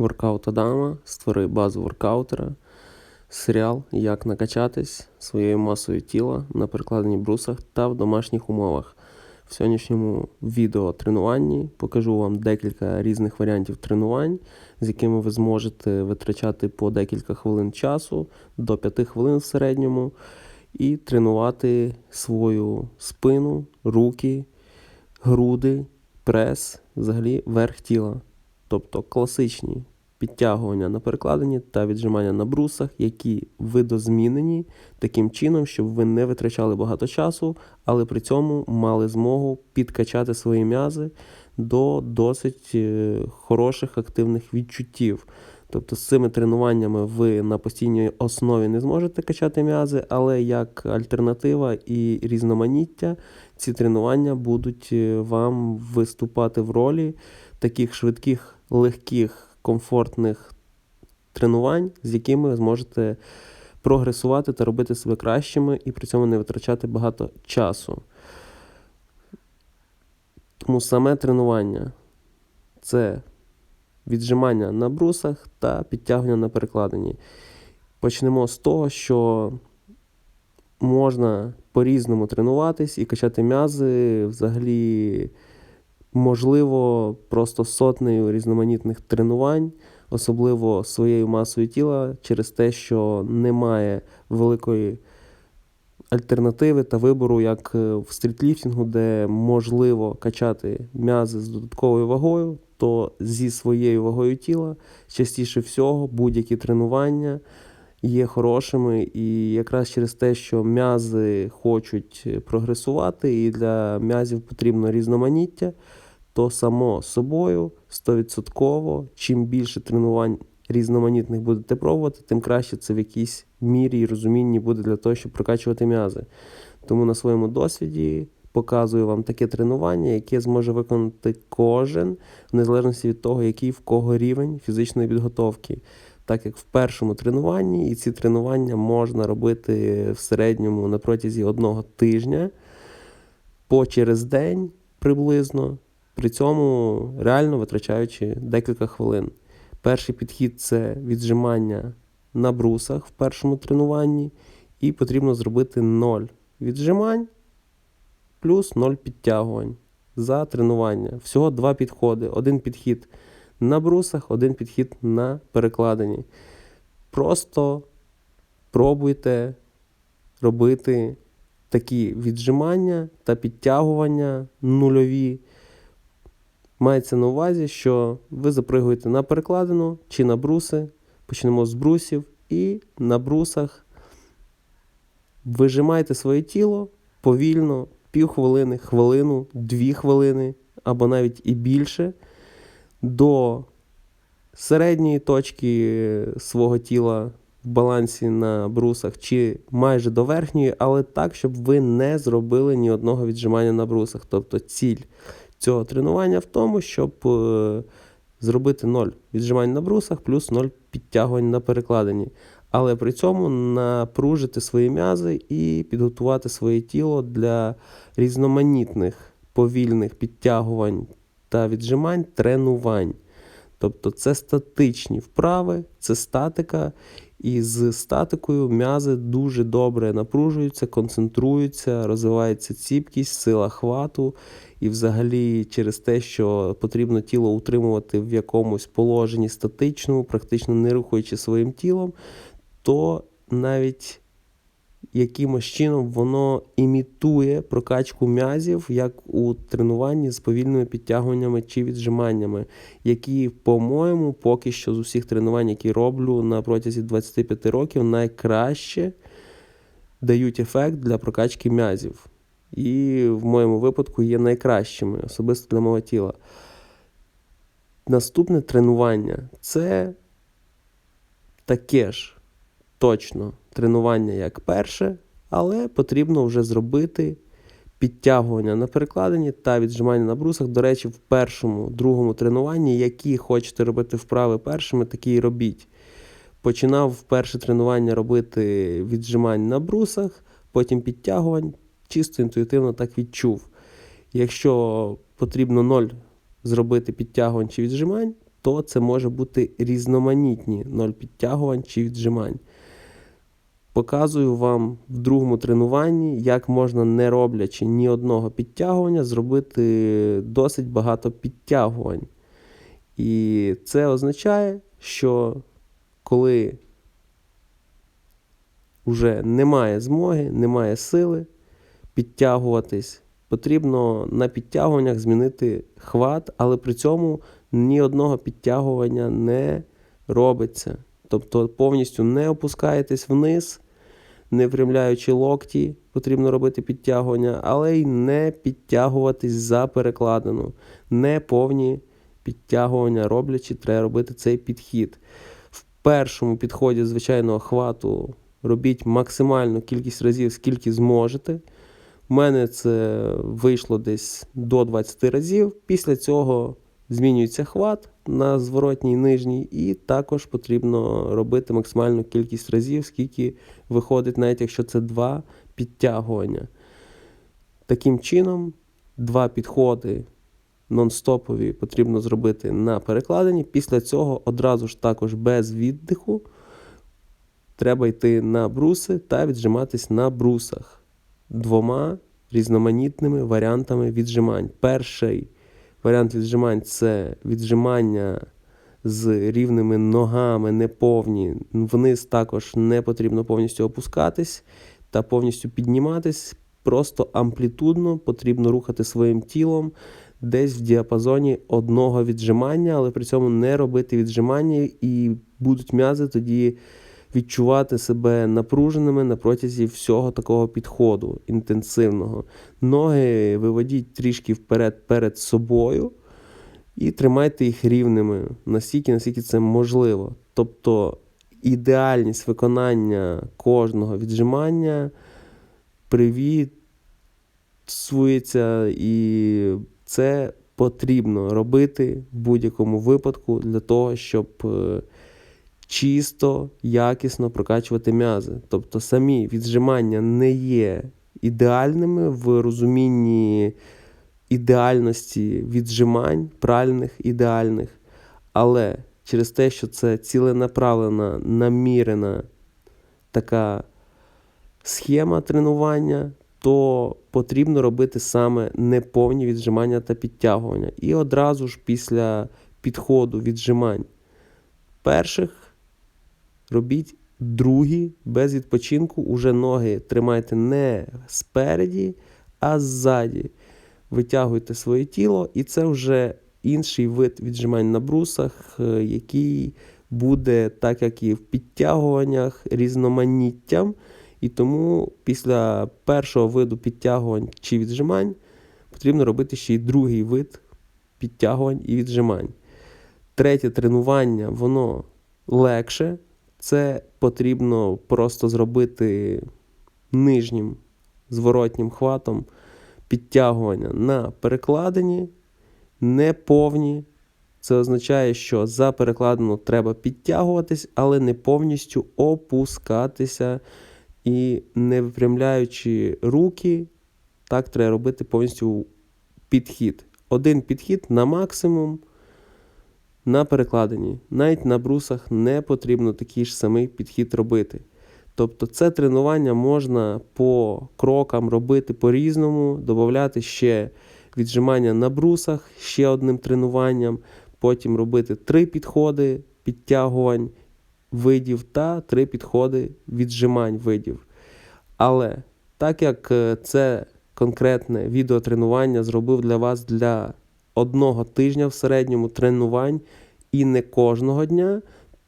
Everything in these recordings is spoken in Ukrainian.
Воркаут Адама, створи базу воркаутера, серіал Як накачатись своєю масою тіла на перекладенні брусах та в домашніх умовах. В сьогоднішньому відео тренуванні покажу вам декілька різних варіантів тренувань, з якими ви зможете витрачати по декілька хвилин часу до 5 хвилин в середньому, і тренувати свою спину, руки, груди, прес, взагалі верх тіла. Тобто класичні підтягування на перекладині та віджимання на брусах, які видозмінені таким чином, щоб ви не витрачали багато часу, але при цьому мали змогу підкачати свої м'язи до досить е, хороших активних відчуттів. Тобто з цими тренуваннями ви на постійній основі не зможете качати м'язи, але як альтернатива і різноманіття ці тренування будуть е, вам виступати в ролі таких швидких, легких, комфортних тренувань, з якими ви зможете прогресувати та робити себе кращими і при цьому не витрачати багато часу. Тому саме тренування це віджимання на брусах та підтягування на перекладині. Почнемо з того, що можна по-різному тренуватись і качати м'язи взагалі. Можливо, просто сотнею різноманітних тренувань, особливо своєю масою тіла, через те, що немає великої альтернативи та вибору, як в стрітліфтингу, де можливо качати м'язи з додатковою вагою, то зі своєю вагою тіла частіше всього будь-які тренування є хорошими. І якраз через те, що м'язи хочуть прогресувати, і для м'язів потрібно різноманіття, то само собою 100%, чим більше тренувань різноманітних будете пробувати, тим краще це в якійсь мірі і розумінні буде для того, щоб прокачувати м'язи. Тому на своєму досвіді показую вам таке тренування, яке зможе виконати кожен, в незалежності від того, який в кого рівень фізичної підготовки. Так як в першому тренуванні, і ці тренування можна робити в середньому на протязі одного тижня по через день приблизно, при цьому реально витрачаючи декілька хвилин. Перший підхід це віджимання на брусах в першому тренуванні, і потрібно зробити 0 віджимань плюс 0 підтягувань за тренування. Всього два підходи. Один підхід на брусах, один підхід на перекладині. Просто пробуйте робити такі віджимання та підтягування нульові. Мається на увазі, що ви запригуєте на перекладину чи на бруси. Почнемо з брусів, і на брусах вижимаєте своє тіло повільно, півхвилини, хвилину, дві хвилини або навіть і більше до середньої точки свого тіла в балансі на брусах, чи майже до верхньої, але так, щоб ви не зробили ні одного віджимання на брусах. Тобто ціль цього тренування в тому, щоб е, зробити 0 віджимань на брусах, плюс 0 підтягувань на перекладині. Але при цьому напружити свої м'язи і підготувати своє тіло для різноманітних повільних підтягувань та віджимань тренувань. Тобто це статичні вправи, це статика, і з статикою м'язи дуже добре напружуються, концентруються, розвивається ціпкість, сила хвату. І взагалі через те, що потрібно тіло утримувати в якомусь положенні статичному, практично не рухаючи своїм тілом, то навіть якимось чином воно імітує прокачку м'язів, як у тренуванні з повільними підтягуваннями чи віджиманнями, які, по-моєму, поки що з усіх тренувань, які роблю на протязі 25 років, найкраще дають ефект для прокачки м'язів. І в моєму випадку є найкращими, особисто для мого тіла. Наступне тренування це таке ж точно тренування, як перше, але потрібно вже зробити підтягування на перекладині та віджимання на брусах. До речі, в першому, другому тренуванні, які хочете робити вправи першими, такі і робіть. Починав перше тренування робити віджимань на брусах, потім підтягувань, чисто інтуїтивно так відчув. Якщо потрібно ноль зробити підтягувань чи віджимань, то це може бути різноманітні ноль підтягувань чи віджимань. Показую вам в другому тренуванні, як можна, не роблячи ні одного підтягування, зробити досить багато підтягувань. І це означає, що коли вже немає змоги, немає сили підтягуватись, потрібно на підтягуваннях змінити хват, але при цьому ні одного підтягування не робиться. Тобто повністю не опускаєтесь вниз, не впрямляючи локті, потрібно робити підтягування, але й не підтягуватись за перекладину, не повні підтягування роблячи, треба робити цей підхід. В першому підході звичайного хвату робіть максимальну кількість разів, скільки зможете. У мене це вийшло десь до 20 разів. Після цього змінюється хват на зворотній нижній, і також потрібно робити максимальну кількість разів, скільки виходить, навіть якщо це два підтягування. Таким чином, два підходи нон-стопові потрібно зробити на перекладині. Після цього одразу ж також без віддиху треба йти на бруси та віджиматись на брусах двома різноманітними варіантами віджимань. Перший варіант віджимань це віджимання з рівними ногами, неповні. Вниз також не потрібно повністю опускатись та повністю підніматись. Просто амплітудно потрібно рухати своїм тілом десь в діапазоні одного віджимання, але при цьому не робити віджимання, і будуть м'язи тоді відчувати себе напруженими на протязі всього такого підходу інтенсивного. Ноги виводіть трішки вперед перед собою і тримайте їх рівними, настільки, наскільки це можливо. Тобто ідеальність виконання кожного віджимання привітствується і це потрібно робити в будь-якому випадку для того, щоб е, чисто, якісно прокачувати м'язи. Тобто самі віджимання не є ідеальними в розумінні ідеальності віджимань, правильних, ідеальних. Але через те, що це ціленаправлена, намірена така схема тренування, то потрібно робити саме неповні віджимання та підтягування. І одразу ж після підходу віджимань перших робіть другі без відпочинку. Уже ноги тримайте не спереді, а ззаді. Витягуйте своє тіло, і це вже інший вид віджимань на брусах, е, який буде, так як і в підтягуваннях, різноманіттям. І тому після першого виду підтягувань чи віджимань потрібно робити ще й другий вид підтягувань і віджимань. Третє тренування, воно легше. Це потрібно просто зробити нижнім зворотнім хватом підтягування на перекладині, не повні. Це означає, що за перекладину треба підтягуватись, але не повністю опускатися. І не випрямляючи руки, так треба робити повністю підхід. Один підхід на максимум на перекладині. Навіть на брусах не потрібно такий ж самий підхід робити. Тобто це тренування можна по крокам робити по-різному, додати ще віджимання на брусах ще одним тренуванням, потім робити три підходи підтягувань видів та три підходи віджимань видів. Але так як е, це конкретне відеотренування зробив для вас для одного тижня в середньому тренувань і не кожного дня,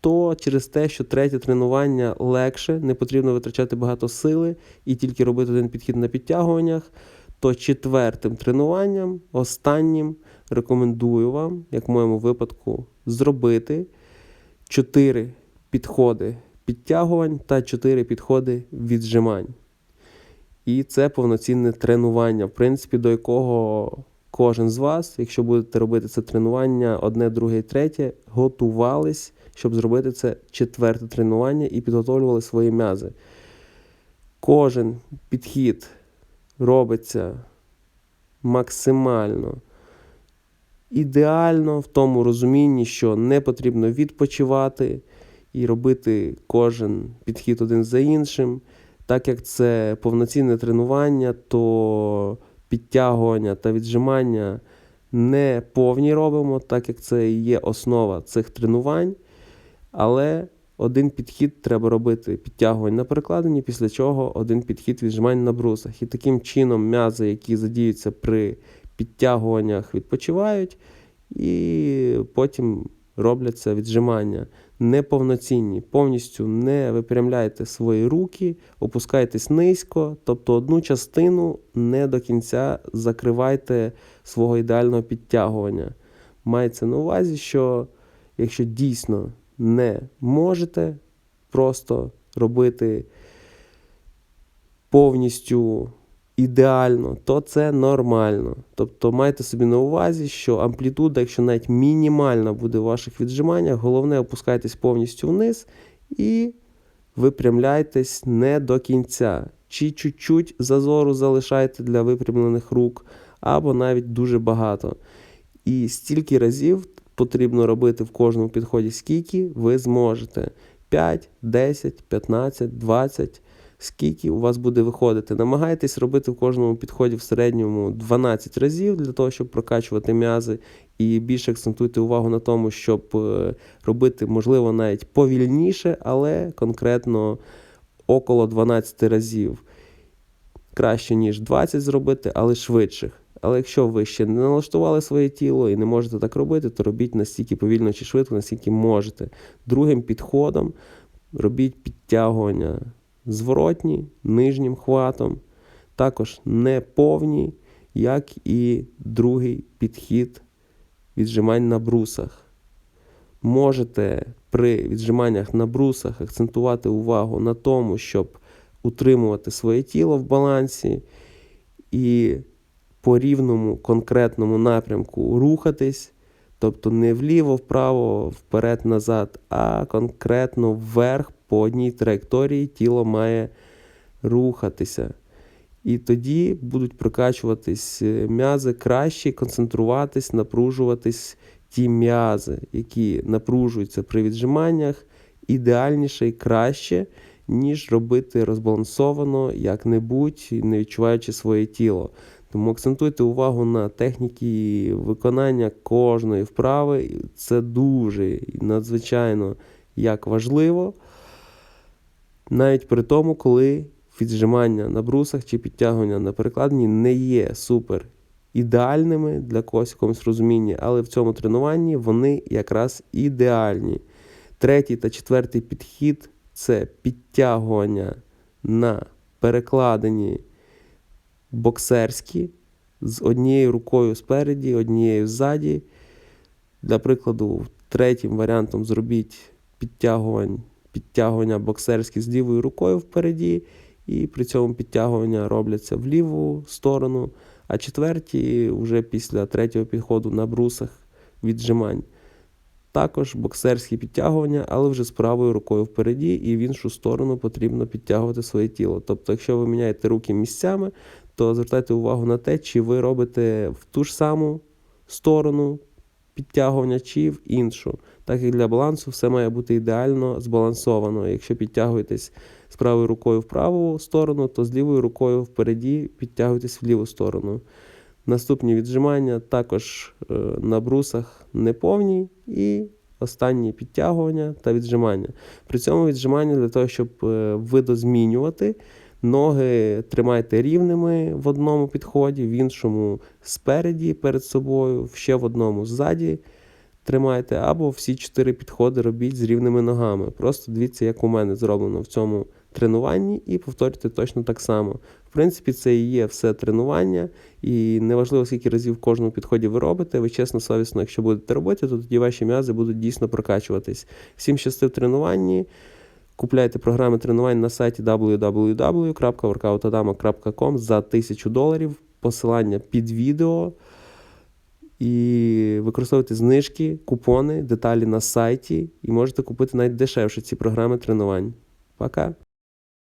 то через те, що третє тренування легше, не потрібно витрачати багато сили і тільки робити один підхід на підтягуваннях, то четвертим тренуванням, останнім, рекомендую вам, як в моєму випадку, зробити 4 підходи підтягувань та 4 підходи віджимань. І це повноцінне тренування, в принципі, до якого кожен з вас, якщо будете робити це тренування, одне, друге і третє, готувались, щоб зробити це четверте тренування і підготовлювали свої м'язи. Кожен підхід робиться максимально ідеально в тому розумінні, що не потрібно відпочивати і робити кожен підхід один за іншим. Так як це повноцінне тренування, то підтягування та віджимання не повні робимо, так як це і є основа цих тренувань. Але один підхід треба робити підтягувань на перекладині, після чого один підхід віджимань на брусах. І таким чином м'язи, які задіються при підтягуваннях, відпочивають, і потім робляться віджимання неповноцінні. Повністю не випрямляйте свої руки, опускайтесь низько, тобто одну частину не до кінця закривайте свого ідеального підтягування. Мається на увазі, що якщо дійсно не можете просто робити повністю ідеально, то це нормально. Тобто майте собі на увазі, що амплітуда, якщо навіть мінімальна буде в ваших віджиманнях, головне опускайтесь повністю вниз і випрямляйтесь не до кінця. Чи чуть-чуть зазору залишайте для випрямлених рук, або навіть дуже багато. І стільки разів потрібно робити в кожному підході, скільки ви зможете. 5, 10, 15, 20 скільки у вас буде виходити. Намагайтесь робити в кожному підході в середньому 12 разів для того, щоб прокачувати м'язи, і більше акцентуйте увагу на тому, щоб е, робити, можливо, навіть повільніше, але конкретно около 12 разів. Краще, ніж 20 зробити, але швидших. Але якщо ви ще не налаштували своє тіло і не можете так робити, то робіть настільки повільно чи швидко, наскільки можете. Другим підходом робіть підтягування зворотні нижнім хватом, також не повні, як і другий підхід віджимань на брусах. Можете при віджиманнях на брусах акцентувати увагу на тому, щоб утримувати своє тіло в балансі і по рівному конкретному напрямку рухатись, тобто не вліво, вправо, вперед-назад, а конкретно вверх по одній траєкторії тіло має рухатися. І тоді будуть прокачуватись е, м'язи краще, концентруватись, напружуватись ті м'язи, які напружуються при віджиманнях, ідеальніше і краще, ніж робити розбалансовано як-небудь, не відчуваючи своє тіло. Тому акцентуйте увагу на техніки виконання кожної вправи. Це дуже надзвичайно як важливо навіть при тому, коли віджимання на брусах чи підтягування на перекладині не є супер ідеальними для когось якомусь розумінні, але в цьому тренуванні вони якраз ідеальні. Третій та четвертий підхід це підтягування на перекладині боксерські з однією рукою спереді, однією ззаді. Для прикладу, третім варіантом зробіть підтягувань підтягування боксерські з лівою рукою впереді, і при цьому підтягування робляться в ліву сторону, а четверті вже після третього підходу на брусах віджимань. Також боксерські підтягування, але вже з правою рукою впереді, і в іншу сторону потрібно підтягувати своє тіло. Тобто, якщо ви міняєте руки місцями, то звертайте увагу на те, чи ви робите в ту ж саму сторону підтягування чи в іншу. Так як для балансу все має бути ідеально збалансовано. Якщо підтягуєтесь з правою рукою в праву сторону, то з лівою рукою впереді підтягуйтесь в ліву сторону. Наступні віджимання також е, на брусах неповні і останні підтягування та віджимання. При цьому віджимання для того, щоб е, видозмінювати. Ноги тримайте рівними в одному підході, в іншому спереді перед собою, ще в одному ззаді тримайте, або всі чотири підходи робіть з рівними ногами. Просто дивіться, як у мене зроблено в цьому тренуванні, і повторюйте точно так само. В принципі, це і є все тренування, і неважливо, скільки разів в кожному підході ви робите, ви чесно, совісно, якщо будете робити, то тоді ваші м'язи будуть дійсно прокачуватись. Всім щасти в тренуванні. Купляйте програми тренувань на сайті www.workoutadama.com за 1000 доларів. Посилання під відео. І використовуйте знижки, купони, деталі на сайті, і можете купити навіть дешевше ці програми тренувань. Пока!